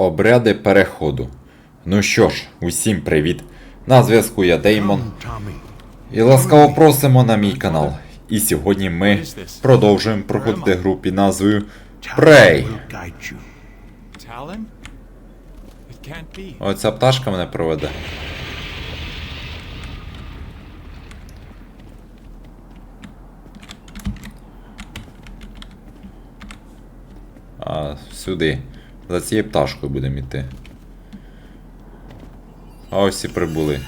Обряди переходу. Ну що ж, усім привіт. На зв'язку я Деймон. І ласкаво просимо на мій канал. І сьогодні ми продовжуємо проходити гру під назвою Prey. Оця пташка мене проведе. А, сюди. За цією пташкою будемо йти. А ось і прибули.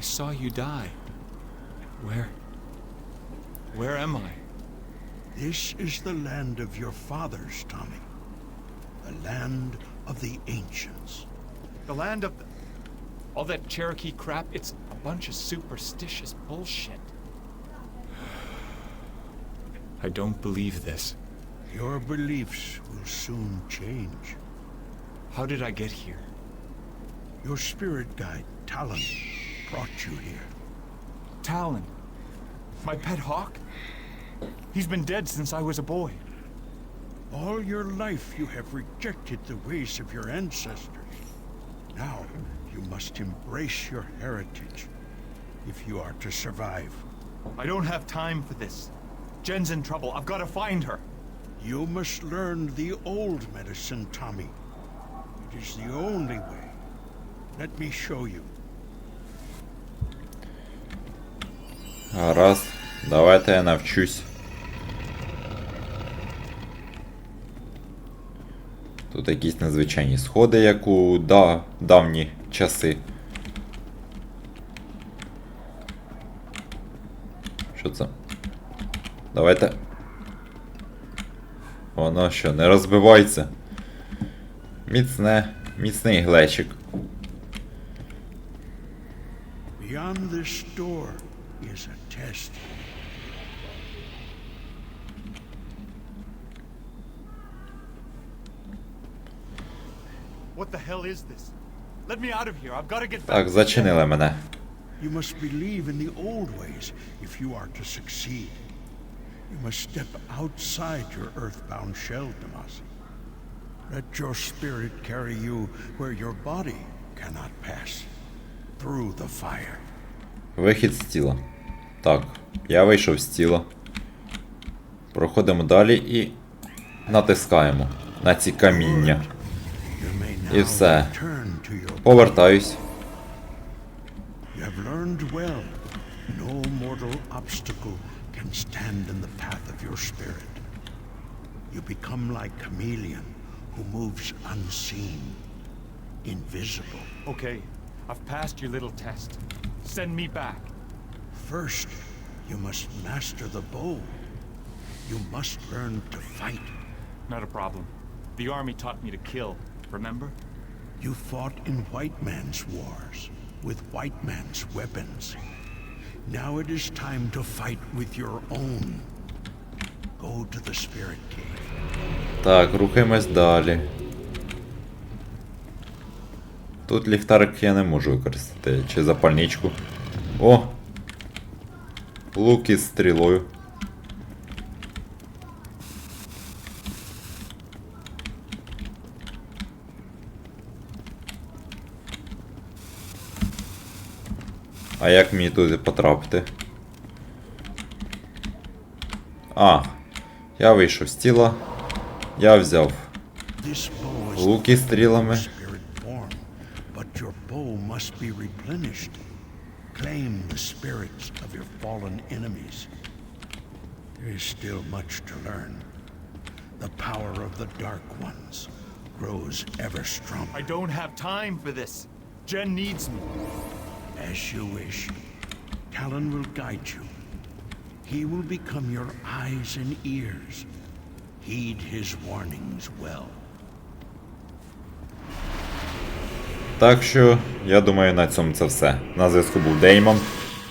I saw you die. Where? Where am I? This is the land of your fathers, Tommy. The land of the ancients. The land of the... All that Cherokee crap, it's a bunch of superstitious bullshit. I don't believe this. Your beliefs will soon change. How did I get here? Your spirit guide, Talon, brought you here. Talon. My pet hawk? He's been dead since I was a boy. All your life you have rejected the ways of your ancestors. Now you must embrace your heritage if you are to survive. I don't have time for this. Jen's in trouble. I've got to find her. You must learn the old medicine, Tommy. It is the only way. Let me show you. Гаразд, давайте я навчусь. Тут якісь незвичайні сходи, як у да, давні часи. Що це? Давайте. Воно що, не розбивається. Міцне, міцний глечик. Beyond this door is a test. What the hell is this? Let me out of here. I've got to get back. Так, зачинили мене. You must believe in the old ways if you are to succeed. You must step outside your earthbound shell, Damasi. Let your spirit carry you where your body cannot pass. Through the fire. Вихід з тіла. Так, я вийшов з тіла. Проходимо далі і натискаємо на ці каміння. І все. Повертаюсь. You have learned well. No mortal obstacle can stand in the path of your spirit. You become like chameleon who moves unseen, invisible. Okay, I've passed your little test. Send me back. First, you must master the bow. You must learn to fight. Not a problem. The army taught me to kill, remember? You fought in white man's wars with white man's weapons. Now it is time to fight with your own. Go to the spirit cave. Так, рухаємось далі. Тут ліхтарик я не можу використати. Чи запальничку. О! Лук із стрілою. А як мені туди потрапити? А, я вийшов з тіла. Я взяв луки стрілами. There is still much to learn. The power of the Dark Ones grows ever stronger. I don't have time for this. Jen needs me. As you wish. Talon will guide you. He will become your eyes and ears. Heed his warnings well. Так що, я думаю, на цьому це все. На зв'язку був Деймон.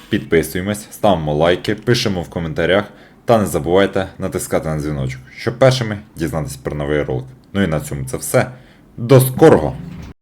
Підписуємось, ставимо лайки, пишемо в коментарях та не забувайте натискати на дзвіночок, щоб першими дізнатися про новий ролик. Ну і на цьому це все. До скорого!